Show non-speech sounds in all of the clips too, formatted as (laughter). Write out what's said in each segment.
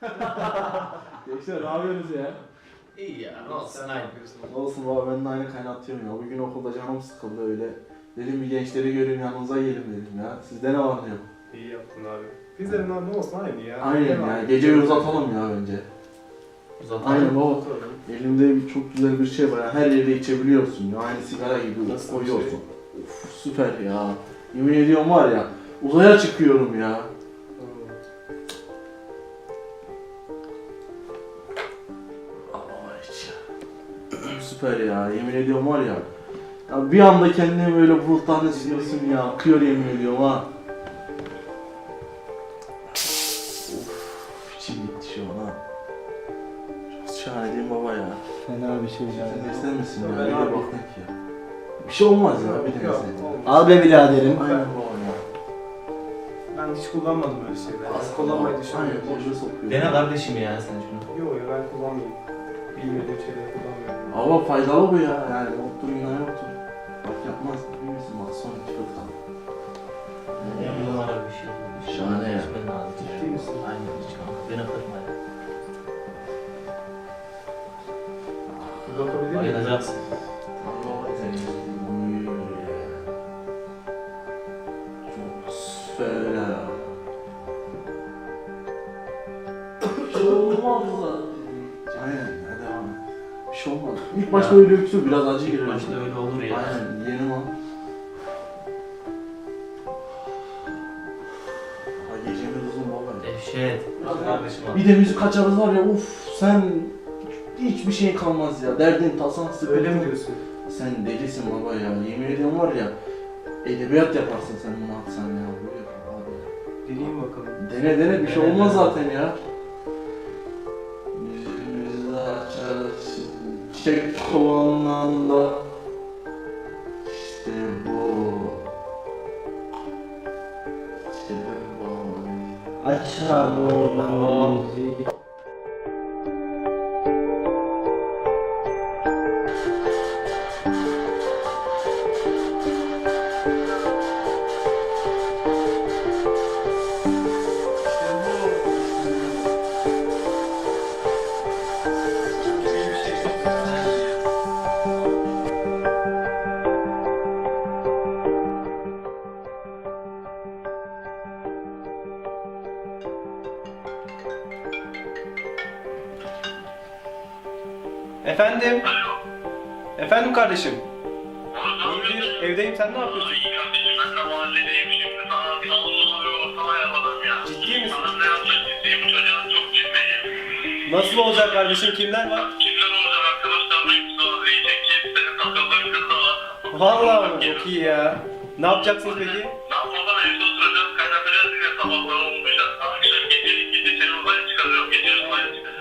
(laughs) Gençler ne yapıyorsunuz ya? İyi ya. Ne olsun aynı. Olsun baba ben de aynı kaynatıyorum ya. Bugün okulda canım sıkıldı öyle. Dedim bir gençleri görün yanınıza gelin dedim ya. Sizde ne var ne yok? İyi yaptın abi. Bizlerin abi ne olsun aynı ya. Aynen ya. Geceyi uzatalım ya önce. Zaten Aynen baba. Elimde bir çok güzel bir şey var. ya. Her yerde içebiliyorsun ya. Aynı sigara gibi Nasıl bir koyuyorsun. şey? Uf, süper ya. Yemin ediyorum var ya. Uzaya çıkıyorum ya. Süper ya. Yemin ediyorum var ya. ya bir anda kendini böyle buluttan hissediyorsun ya. Akıyor yemin ediyorum ha. Of, içim gitti şu an ha. Şahane değil baba ya? Fena bir şey Sen yani. ister misin ya? Bir de baktık ya. Bir şey olmaz ya bir de Yok, sen. Al be biraderim. Aynen baba ya. Ben hiç kullanmadım öyle şeyleri. Az kullanmayı düşünmüyorum. Aynen boşa sokuyor. Dene kardeşim ya sen şunu. Yok ya ben kullanmayayım. Bilmediğim şeyleri kullanmıyorum. Ama faydalı bu ya. Yani otur yine otur. Bak yapmaz. İyi misin? Bak son iki fırt kaldı. Ya bir numara bir şey. Şahane ya. İçmen lazım. Ciddi misin? Aynen hiç kanka. Beni kırma ya. Uzatabilir miyim? Bayılacaksın. Allah. Uy, Çok süper İlk başta öyle öksür biraz acı İlk girer. başta öyle olur ya. Aynen yeni mal. Ha gecemiz uzun baba. Dehşet. Kardeşim al. Bir de müzik açarız var ya uf sen hiçbir şey kalmaz ya. Derdin tasan sıkıntın. Öyle mi diyorsun? Sen delisin baba ya. Yemin ediyorum var ya. Edebiyat yaparsın sen bunu atsan ya. Deneyeyim bakalım. Dene dene bir şey olmaz dene. zaten ya. Çiçek kovanlarında. İşte bu. İşte bu. Aşağı müziği. Efendim? Efendim kardeşim? İyidir, evdeyim. Sen ne yapıyorsun? İyi kardeşim ben de mahalledeyim şimdi sana bir ortam ayarladım ya. Ciddi misin? Sana ne yapacak ciddiyim bu çocuğun çok ciddiyim. Nasıl olacak kardeşim? Kimler var? Kimler olacak arkadaşlarla hepsi var. Diyecek ki senin takıldığın kız da var. Vallahi mı? Çok iyi ya. Ne yapacaksınız peki?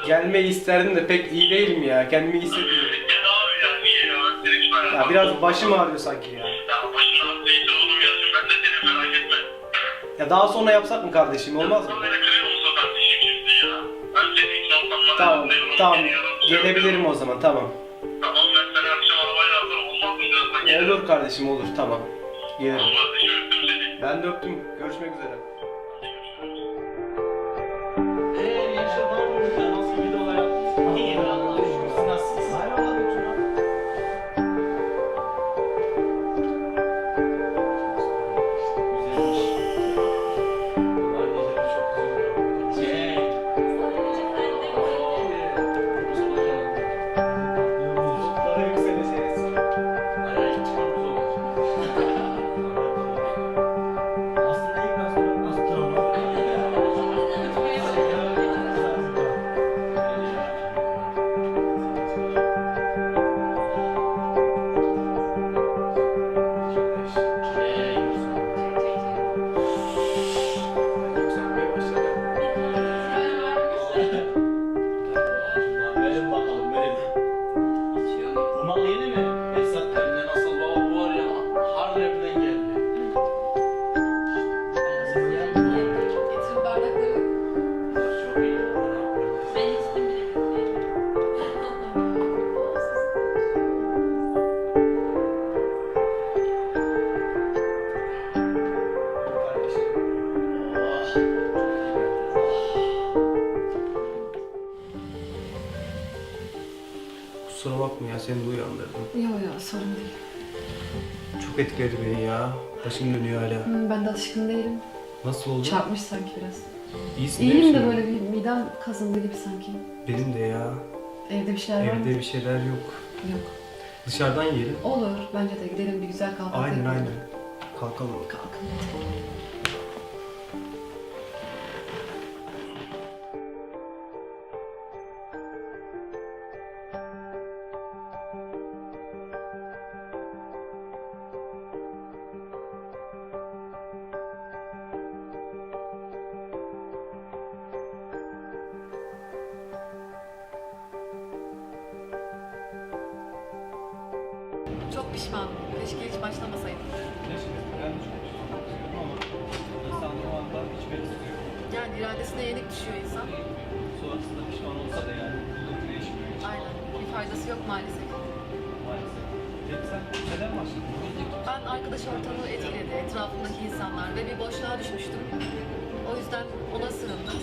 Gelmeyi isterdim de pek iyi değilim ya. Kendimi iyi hissetmiyorum. Gel abi ya niye ya? Hiç merak Ya biraz başım ağrıyor sanki ya. Ya başın ağrısı iyice oğlum ya. Ben de seni merak etme. Ya daha sonra yapsak mı kardeşim? Olmaz mı? Beni kırıyor musun kardeşim şimdi ya? Ben seni hiç ortamlara Tamam, tamam. Gelebilirim o zaman, tamam. Tamam ben seni akşam arabayla alırım. Olmaz mı birazdan gelirim? Olur kardeşim, olur. Tamam. Gelirim. Tamam kardeşim öptüm seni. Ben de öptüm. Görüşmek üzere. Kusura bakma ya seni de uyandırdım. Yok yok sorun değil. Çok etkiledi beni ya. Başım dönüyor hala. Hı, ben de alışkın değilim. Nasıl oldu? Çarpmış sanki biraz. İyisin değil İyiyim de misin? böyle bir midem kazındı gibi sanki. Benim de ya. Evde bir şeyler var mı? Evde bir şeyler yok. Yok. Dışarıdan yiyelim. Olur. Bence de gidelim bir güzel kahvaltı Aynen yapalım. aynen. Kalkalım. Kalkın. Çok pişmanım. Keşke hiç başlamasaydım. Yani iradesine yenik düşüyor insan. Sonrasında pişman olsa da yani bu değişmiyor Aynen. Bir faydası yok maalesef. maalesef. Peki sen neden başladın? Ben arkadaş ortamı etkiledi, etrafımdaki insanlar ve bir boşluğa düşmüştüm. O yüzden ona sığındım.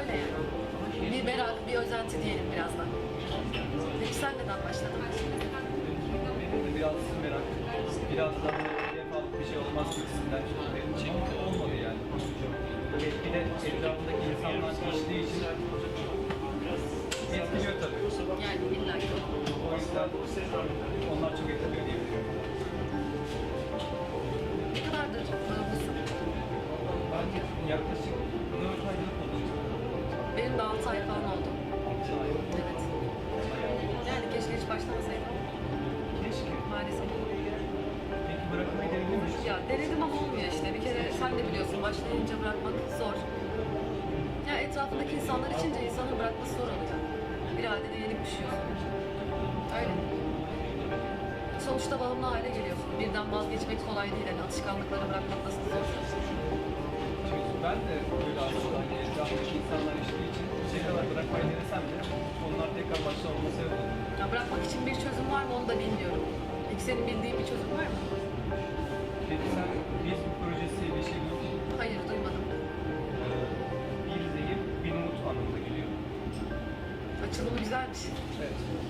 Öyle yani. Bir merak, bir özenti diyelim birazdan. Peki sen neden başladın? De biraz merak, biraz da yapalım bir şey olmaz gibisinden benim için olmadı yani. Bir de etrafındaki insanlar geçtiği için etkiliyor tabii. Yani illa ki. O yüzden onlar çok etkiliyor diyebilirim. Ne kadardır bağımlısın? Ben yaklaşık 4 aylık oldu. Benim de 6 ay falan oldu. Ya denedim ama olmuyor işte. Bir kere sen de biliyorsun başlayınca bırakmak zor. Ya etrafındaki insanlar içince insanın bırakması zor oluyor. İradene yenik düşüyorsun. Öyle. Sonuçta bağımlı hale geliyorsun. Birden vazgeçmek kolay değil. Yani alışkanlıkları bırakmak nasıl zor. Ben de böyle aslında hani etrafındaki insanlar içtiği için bir şey kadar bırakmayı denesem de onlar tekrar başlamama sebep oldu. Ya bırakmak için bir çözüm var mı onu da bilmiyorum. Peki senin bildiğin bir çözüm var mı? Peki sen Facebook projesiyle işe girdin. Hayır duymadım. Ee, bir zehir, bir umut anlamına geliyor. Açılımı güzelmiş. Evet.